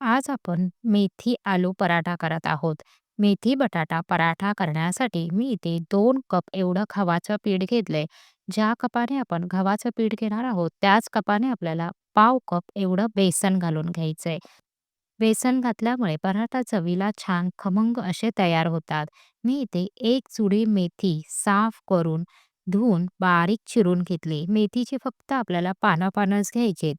आज आपण मेथी आलू पराठा करत आहोत. मेथी बटाटा पराठा करण्यासाठी मी इथे दोन कप एवढं गव्हाचं पीठ घेतलंय. ज्या कपाने आपण गव्हाचं पीठ घेणार आहोत, त्याच कपाने आपल्याला पाव कप एवढं बेसन घालून घ्यायचंय. बेसन घातल्यामुळे पराठा चवीला छान खमंग असे तयार होतात. मी इथे एक जुडी मेथी साफ करून, धुवून बारीक चिरून घेतली. मेथीची फक्त आपल्याला पानं-पानंच घ्यायचेत.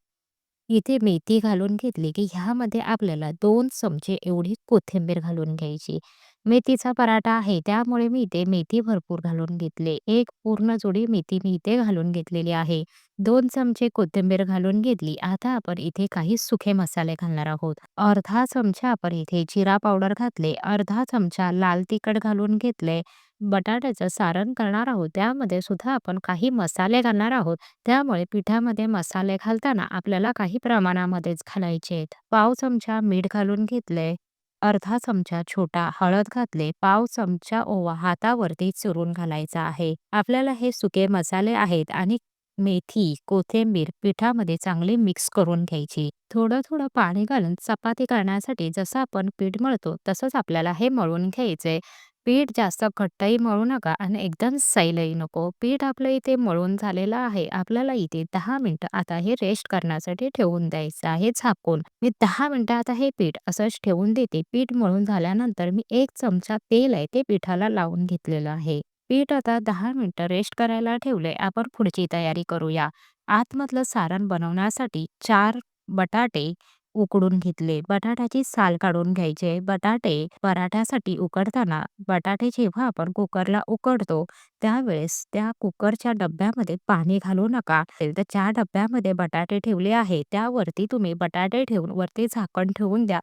इथे मेथी घालून घेतली की ह्यामध्ये आपल्याला 2 चमचे एवढी कोथिंबीर घालून घ्यायची. मेथीचा पराठा आहे त्यामुळे मी इथे मेथी भरपूर घालून घेतले. एक पूर्ण जोडी मेथी मी इथे घालून घेतलेली आहे. 2 चमचे कोथिंबीर घालून घेतली. आता आपण इथे काही सुखे मसाले घालणार आहोत. अर्धा चमचा आपण इथे जिरा पावडर घातले. अर्धा चमचा लाल तिखट घालून घेतले. बटाट्याचं सारण करणार आहोत त्यामध्ये सुद्धा आपण काही मसाले घालणार आहोत. त्यामुळे पिठामध्ये मसाले घालताना आपल्याला काही प्रमाणामध्येच घालायचे आहेत. पाव चमचा मीठ घालून घेतले. अर्धा चमचा छोटा हळद घातले. पाव चमचा ओवा हातावरती चुरून घालायचा आहे. आपल्याला हे सुके मसाले आहेत आणि मेथी, कोथिंबीर पिठामध्ये चांगली मिक्स करून घ्यायची. थोडं थोडं पाणी घालून चपाती करण्यासाठी जसं आपण पीठ मळतो तसंच आपल्याला हे मळून घ्यायचे पीठ जास्त घट्टही मळू नका आणि एकदम सैलही नको. पीठ आपलं इथे मळून झालेलं आहे. आपल्याला इथे दहा मिनिटं आता हे रेस्ट करण्यासाठी ठेवून द्यायचं आहे झाकून. मी दहा मिनिटं आता हे पीठ असंच ठेवून देते. पीठ मळून झाल्यानंतर मी एक चमचा तेल आहे ते पिठाला लावून घेतलेलं आहे. पीठ आता दहा मिनिटं रेस्ट करायला ठेवलंय. आपण पुढची तयारी करूया. आतमधलं सारण बनवण्यासाठी चार बटाटे उकडून घेतले. बटाट्याची साल काढून घ्यायचे. बटाटे पराठ्यासाठी उकडताना बटाटे जेव्हा आपण कुकरला उकडतो त्यावेळेस त्या कुकरच्या डब्यामध्ये पाणी घालू नका. तर ज्या डब्यामध्ये बटाटे ठेवले आहे त्यावरती तुम्ही बटाटे ठेवून वरती झाकण ठेवून द्या.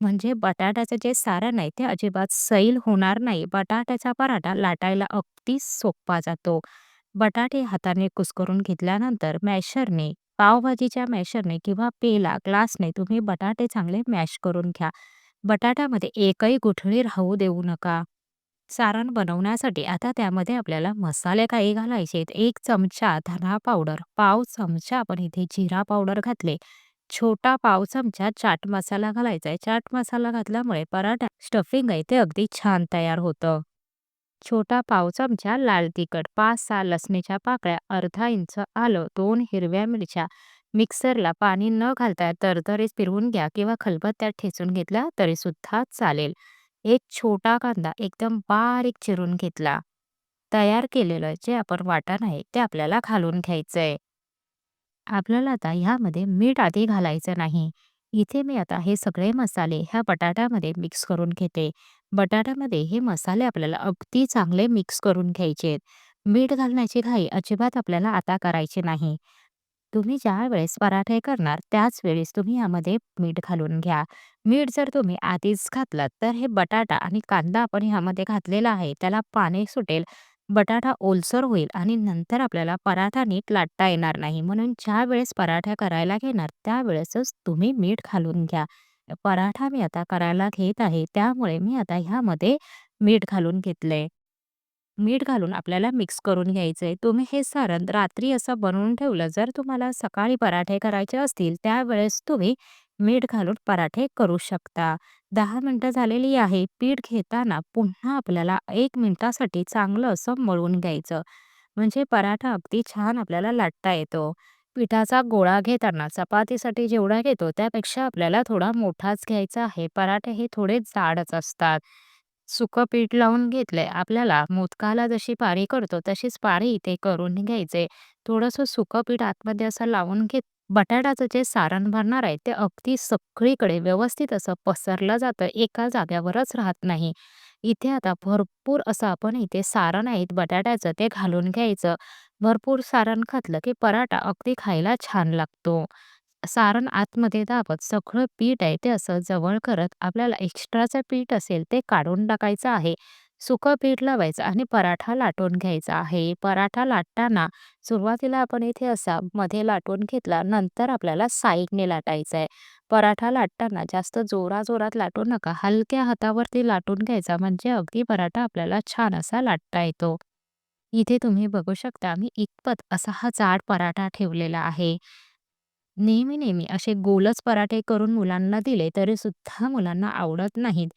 म्हणजे बटाट्याचं जे सारण आहे ते अजिबात सैल होणार नाही. बटाट्याचा पराठा लाटायला अगदी सोपा जातो. बटाटे हाताने कुस्करून घेतल्यानंतर मॅशरने पावभाजीच्या मॅशरने किंवा पेला ग्लासने तुम्ही बटाटे चांगले मॅश करून घ्या. बटाट्यामध्ये एकही गुठळी राहू देऊ नका. सारण बनवण्यासाठी आता त्यामध्ये आपल्याला मसाले काही घालायचे आहेत. 1 चमचा धना पावडर, पाव चमचा आपण इथे जिरा पावडर घातले. छोटा पाव चमचा चाट मसाला घालायचा आहे. चाट मसाला घातल्यामुळे पराठा स्टफिंग आहे ते अगदी छान तयार होतं. छोटा पावचमचा लाल तिखट, 5-6 लसणीच्या पाकळ्या, अर्धा इंच आलं, दोन हिरव्या मिरच्या. मिक्सरला पाणी न घालता तरतरीत फिरवून घ्या किंवा खलबत्त्यात ठेचून घेतला तरी सुद्धा चालेल. एक छोटा कांदा एकदम बारीक चिरून घेतला. तयार केलेलं जे आपण वाटण आहे ते आपल्याला घालून घ्यायचंय. आपल्याला आता ह्यामध्ये मीठ आधी घालायचं नाही. इथे मी आता हे सगळे मसाले ह्या बटाट्यामध्ये मिक्स करून घेते. बटाट्यामध्ये हे मसाले आपल्याला अगदी चांगले मिक्स करून घ्यायचे आहेत. मीठ घालण्याची घाई अजिबात आपल्याला आता करायची नाही. तुम्ही ज्या वेळेस पराठे करणार त्याच वेळेस तुम्ही यामध्ये मीठ घालून घ्या. मीठ जर तुम्ही आधीच घातलात तर हे बटाटा आणि कांदा आपण ह्यामध्ये घातलेला आहे त्याला पाणी सुटेल. बटाटा ओलसर होईल आणि नंतर आपल्याला पराठा नीट लाटता येणार नाही. म्हणून ज्या वेळेस पराठा करायला घेणार त्यावेळेसच तुम्ही मीठ घालून घ्या. पराठा मी आता करायला घेत आहे त्यामुळे मी आता ह्यामध्ये मीठ घालून घेतलंय. मीठ घालून आपल्याला मिक्स करून घ्यायचंय. तुम्ही हे सारण रात्री असं बनवून ठेवलं जर तुम्हाला सकाळी पराठे करायचे असतील त्यावेळेस तुम्ही मीठ घालून पराठे करू शकता. दहा मिनटं झालेली आहे. पीठ घेताना पुन्हा आपल्याला एक मिनिटासाठी चांगलं असं मळून घ्यायचं. म्हणजे पराठा अगदी छान आपल्याला लाटता येतो. पिठाचा गोळा घेताना चपातीसाठी जेवढा घेतो त्यापेक्षा आपल्याला थोडा मोठाच घ्यायचा आहे. पराठे हे थोडे जाडच असतात. सुकं पीठ लावून घेतले आपल्याला मोदकाला जशी पारी करतो तशीच पारी इथे करून घ्यायचे. थोडंसं सुकं पीठ आतमध्ये असं लावून घेत बटाट्याचं जे सारण भरणार आहे ते अगदी सगळीकडे व्यवस्थित असं पसरलं जातं. एका जाग्यावरच राहत नाही. इथे आता भरपूर असं आपण इथे सारण आहे बटाट्याचं ते घालून घ्यायचं. भरपूर सारण घातलं की पराठा अगदी खायला छान लागतो. सारण आतमध्ये दाबत सगळं पीठ आहे ते असं जवळ करत आपल्याला एक्स्ट्राचं पीठ असेल ते काढून टाकायचं आहे. सुकं पीठ लावायचं आणि पराठा लाटून घ्यायचा आहे. पराठा लाटताना सुरुवातीला आपण इथे असा मध्ये लाटून घेतला नंतर आपल्याला साईडने लाटायचा आहे. पराठा लाटताना जास्त जोराजोरात लाटू नका. हलक्या हातावरती लाटून घ्यायचा म्हणजे अगदी पराठा आपल्याला छान असा लाटता येतो. इथे तुम्ही बघू शकता मी इतपत असा हा जाड पराठा ठेवलेला आहे. नेहमी, नेहमी असे गोलच पराठे करून मुलांना दिले तरीसुद्धा मुलांना आवडत नाहीत.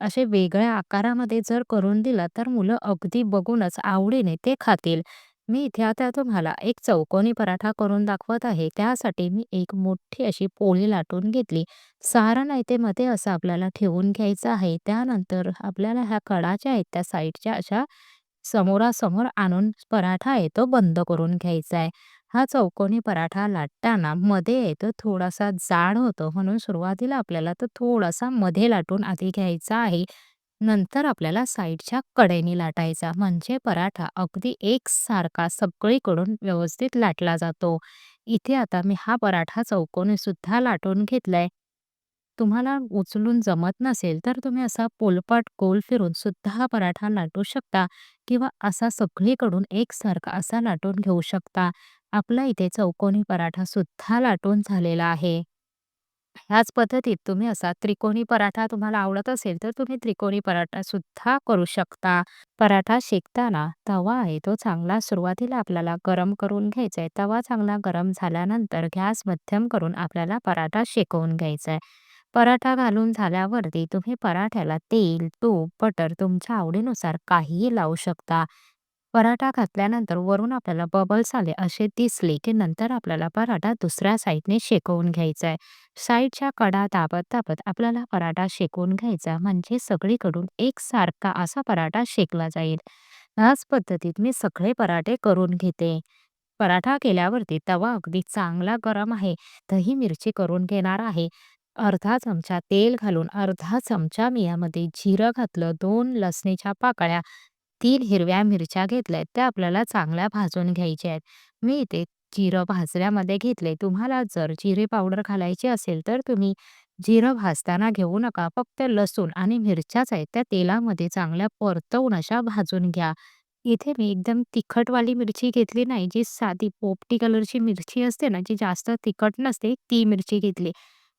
असे वेगळ्या आकारामध्ये जर करून दिलं तर मुलं अगदी बघूनच आवडीने ते खातील. मी इथे आता तुम्हाला एक चौकोनी पराठा करून दाखवत आहे. त्यासाठी मी एक मोठी अशी पोळी लाटून घेतली. सारण आहे ते मध्ये असं आपल्याला ठेवून घ्यायचं आहे. त्यानंतर आपल्याला ह्या कडा ज्या आहेत त्या साईडच्या अशा समोरासमोर आणून पराठा आहे तो बंद करून घ्यायचा आहे. हा चौकोनी पराठा लाटताना मध्ये आहे तो थोडासा जाड होतो म्हणून सुरुवातीला आपल्याला तो थोडासा मध्ये लाटून आधी घ्यायचा आहे. नंतर आपल्याला साईडच्या कडेने लाटायचा म्हणजे पराठा अगदी एकसारखा सगळीकडून व्यवस्थित लाटला जातो. इथे आता मी हा पराठा चौकोनी सुद्धा लाटून घेतलाय. तुम्हाला उचलून जमत नसेल तर तुम्ही असा पोलपाट गोल फिरून सुद्धा हा पराठा लाटू शकता किंवा असा सगळीकडून एकसारखा असा लाटून घेऊ शकता. आपला इथे चौकोनी पराठा सुद्धा लाटून झालेला आहे. ह्याच पद्धतीत तुम्ही असा त्रिकोणी पराठा तुम्हाला आवडत असेल तर तुम्ही त्रिकोणी पराठा सुद्धा करू शकता. पराठा शेकताना तवा आहे तो चांगला सुरुवातीला आपल्याला गरम करून घ्यायचा आहे. तवा चांगला गरम झाल्यानंतर गॅस मध्यम करून आपल्याला पराठा शेकवून घ्यायचा आहे. पराठा घालून झाल्यावरती तुम्ही पराठ्याला तेल, तूप, बटर तुमच्या आवडीनुसार काहीही लावू शकता. पराठा घातल्यानंतर वरून आपल्याला बबल्स आले असे दिसले की नंतर आपल्याला पराठा दुसऱ्या साईडने शेकवून घ्यायचा आहे. साईडच्या कडा दाबत दाबत आपल्याला पराठा शेकवून घ्यायचा म्हणजे सगळीकडून एकसारखा असा पराठा शेकला जाईल. ह्याच पद्धतीत मी सगळे पराठे करून घेते. पराठा केल्यावरती तवा अगदी चांगला गरम आहे. दही मिरची करून घेणार आहे. अर्धा चमचा तेल घालून अर्धा चमचा मी यामध्ये जिरं घातलं, 2 लसणीच्या पाकळ्या, 3 हिरव्या मिरच्या घेतल्या आहेत त्या आपल्याला चांगल्या भाजून घ्यायच्या आहेत. मी इथे जिरं भाजल्यामध्ये घेतले. तुम्हाला जर जिरे पावडर घालायची असेल तर तुम्ही जिरं भाजताना घेऊ नका. फक्त लसूण आणि मिरच्याच आहेत त्या तेलामध्ये चांगल्या परतवून अशा भाजून घ्या. इथे मी एकदम तिखटवाली मिरची घेतली नाही. जी साधी पोपटी कलरची मिरची असते ना, जी जास्त तिखट नसते, ती मिरची घेतली.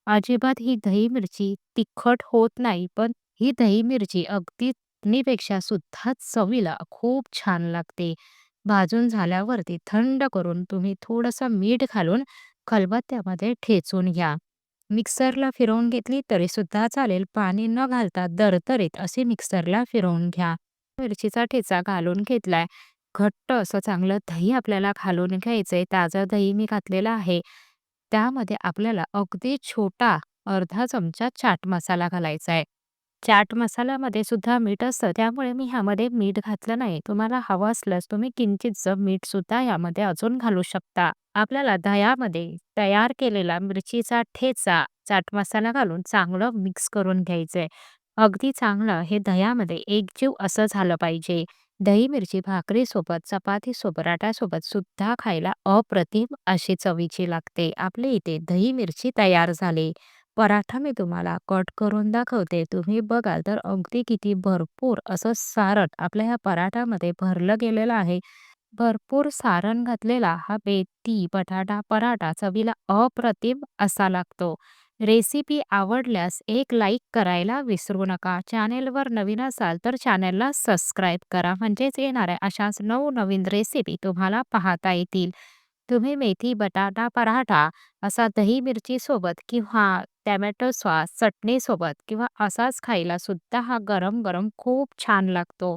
अजिबात ही दही मिरची तिखट होत नाही, पण ही दही मिरची अगदी चटणीपेक्षा सुद्धा चवीला खूप छान लागते. भाजून झाल्यावरती थंड करून तुम्ही थोडंसं मीठ घालून खलबत्त्यामध्ये ठेचून घ्या. मिक्सरला फिरवून घेतली तरी सुद्धा चालेल. पाणी न घालता दरदरीत अशी मिक्सरला फिरवून घ्या. मिरचीचा ठेचा घालून घेतलाय. घट्ट असं चांगलं दही आपल्याला घालून घ्यायचंय. ताजं दही मी घातलेलं आहे. त्यामध्ये आपल्याला अगदी छोटा अर्धा चमचा चाट मसाला घालायचा आहे. चाट मसाल्यामध्ये सुद्धा मीठ असतं त्यामुळे मी ह्यामध्ये मीठ घातलं नाही. तुम्हाला हवं असल्यास तुम्ही किंचितसं मीठ सुद्धा यामध्ये अजून घालू शकता. आपल्याला दह्यामध्ये तयार केलेला मिरचीचा ठेचा, चाट मसाला घालून चांगलं मिक्स करून घ्यायचंय. अगदी चांगलं हे दह्यामध्ये एकजीव असं झालं पाहिजे. दही मिरची भाकरीसोबत, चपातीसोबत, पराठ्यासोबत सुद्धा खायला अप्रतिम अशी चवीची लागते. आपल्या इथे दही मिरची तयार झाली. पराठा मी तुम्हाला कट करून दाखवते. तुम्ही बघाल तर अगदी किती भरपूर असं सारण आपल्या ह्या पराठामध्ये भरलं गेलेलं आहे. भरपूर सारण घातलेला हा बेती बटाटा पराठा चवीला अप्रतिम असा लागतो. रेसिपी आवडल्यास एक लाईक करायला विसरू नका. चॅनेलवर नवीन असाल तर चॅनेलला सबस्क्राईब करा म्हणजेच येणाऱ्या अशाच नवनवीन रेसिपी तुम्हाला पाहता येतील. तुम्ही मेथी बटाटा पराठा असा दही मिरची सोबत किंवा टॅमॅटो सॉस चटणीसोबत किंवा असाच खायला सुद्धा हा गरम गरम खूप छान लागतो.